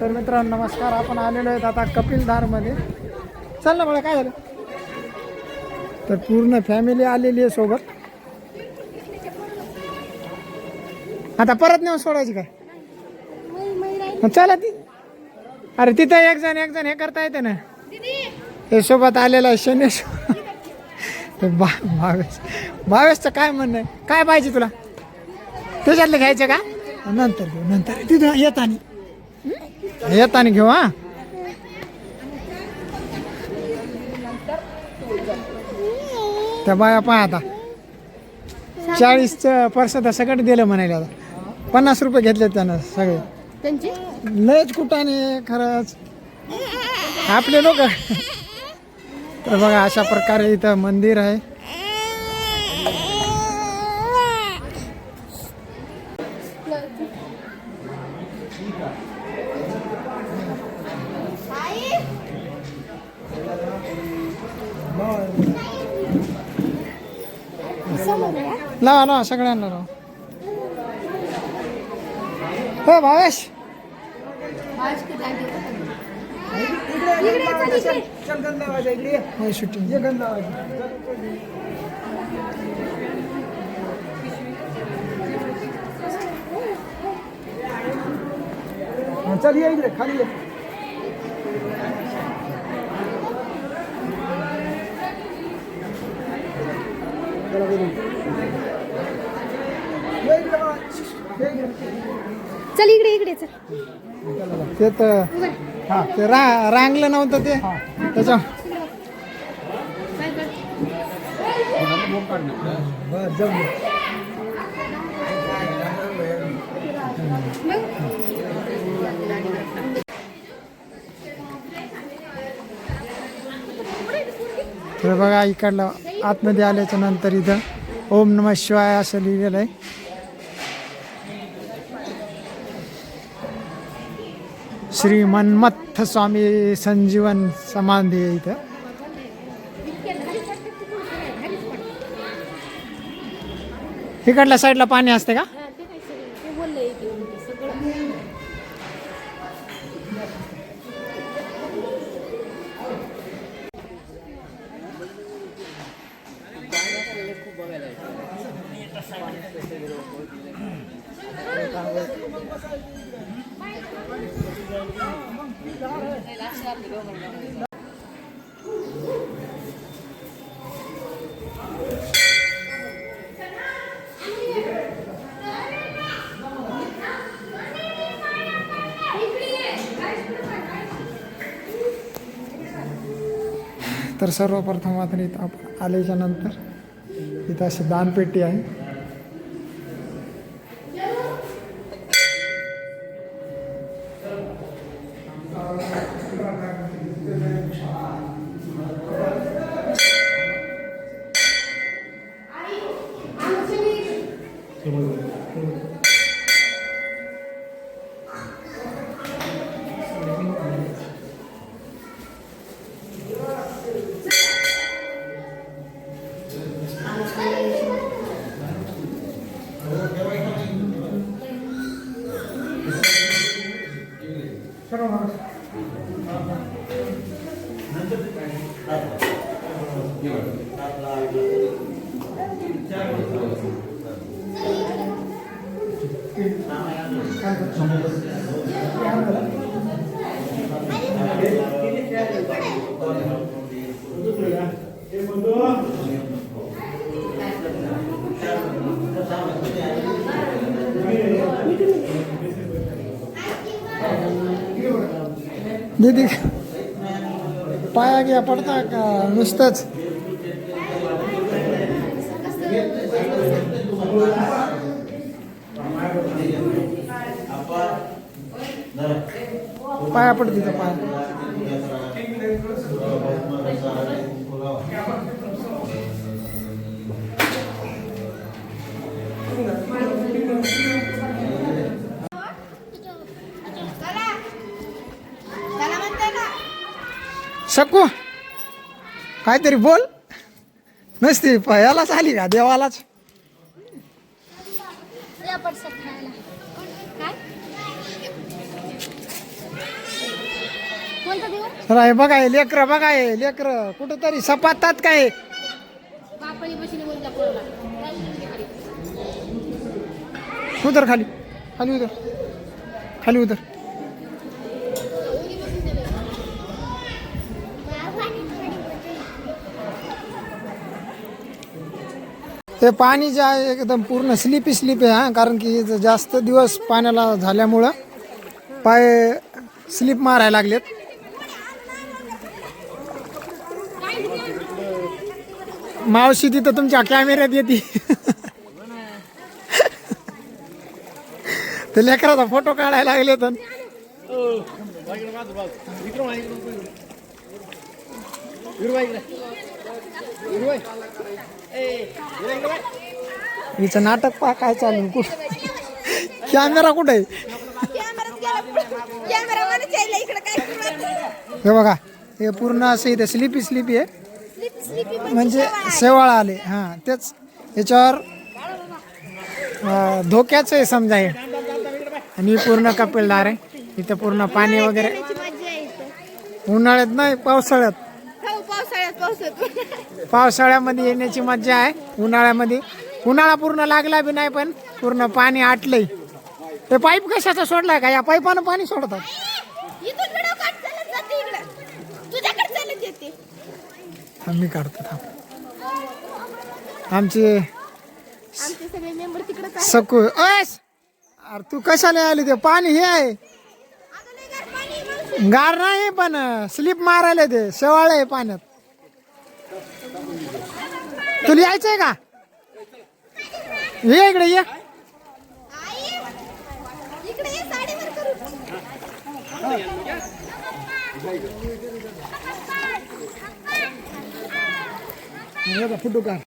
तर मित्रांनो नमस्कार. आपण आलेलो आहेत आता कपिलधारमध्ये. चल ना बघा काय झालं? तर पूर्ण फॅमिली आलेली आहे सोबत. आता परत नेऊन सोडायची काय मग चला ती. अरे तिथं एक जण एक जण हे करता येते ना. हे सोबत आलेला आहे शनेश. तर बा भावेश. भावेशचं काय म्हणणं आहे? काय पाहिजे तुला? त्याच्यातलं घ्यायचं का? नंतर घेऊ नंतर. तिथं येतानी येतानी घेऊ हा? त्या बाया पाय आता. चाळीसचं पर्स तर सगळं दिलं म्हणायला आता. पन्नास रुपये घेतले त्यानं सगळे. त्यांची? लयच कुठाने खरंच. आपले लोक. तर बघा अशा प्रकारे इथं मंदिर आहे. लावा लावा सगळ्यांना लावा हो भावेश. शूटिंग. चल ये इकडे खाली ये. ये इकडे बाळा. ये इकडे. ते तर हा ते रा रांगलं नव्हतं ते. त्याच्या. तर बघा इकडलं आतमध्ये आल्याच्यानंतर इथं ओम नम शिवाय असं लिहिलेलं आहे. श्री मन्मथ स्वामी संजीवन समाधी आहे इथं इकडल्या साईडला पाणी असते का? तर सर्वप्रथम आता इथं आपण नंतर इथं अशी दानपेटी आहे. Gracias. दीदी पाया घ्या पडता का? नुसतंच. पाया पडते तिथं पाया? शकू काहीतरी बोल. नसते यालाच आली का? देवालाच. राय बघाय लेकर बघाय लेकर. कुठंतरी सपातात काय? उतर खाली खाली उतर खाली उतर हे पाणी जे आहे एकदम पूर्ण स्लिपी स्लिप आहे हां. कारण की जास्त दिवस पाण्याला झाल्यामुळं पाय स्लिप मारायला लागलेत. मावशी तिथं तुमच्या कॅमेऱ्यात येते. ते लेकराचा फोटो काढायला लागले तर हिचं नाटक पहा काय चालू. कुठं? कॅमेरा कुठे आहे? हे बघा हे पूर्ण असं इथे स्लिपी स्लिपी आहे. म्हणजे शेवाळ आले. हां तेच याच्यावर धोक्याचं आहे समजा हे. आणि पूर्ण कपिलदार आहे. इथं पूर्ण पाणी वगैरे. उन्हाळ्यात नाही पावसाळ्यात. हो पावसाळ्यात. पावसाळ्यामध्ये येण्याची मज्जा आहे. उन्हाळ्यामध्ये. उन्हाळा पूर्ण लागला बी नाही पण पूर्ण पाणी आटलंय. ते पाईप कशाचा सोडलाय का? या पाईपानं पाणी सोडतात. आम्ही काढतो थांब. आमचे सकू अस अरे तू कशाला आली ते? पाणी हे आहे. गार नाही पण स्लिप मारायला ते शेवाळ आहे पाण्यात. तुला यायचंय का? ये इकडे ये. इकडे ये फुटू का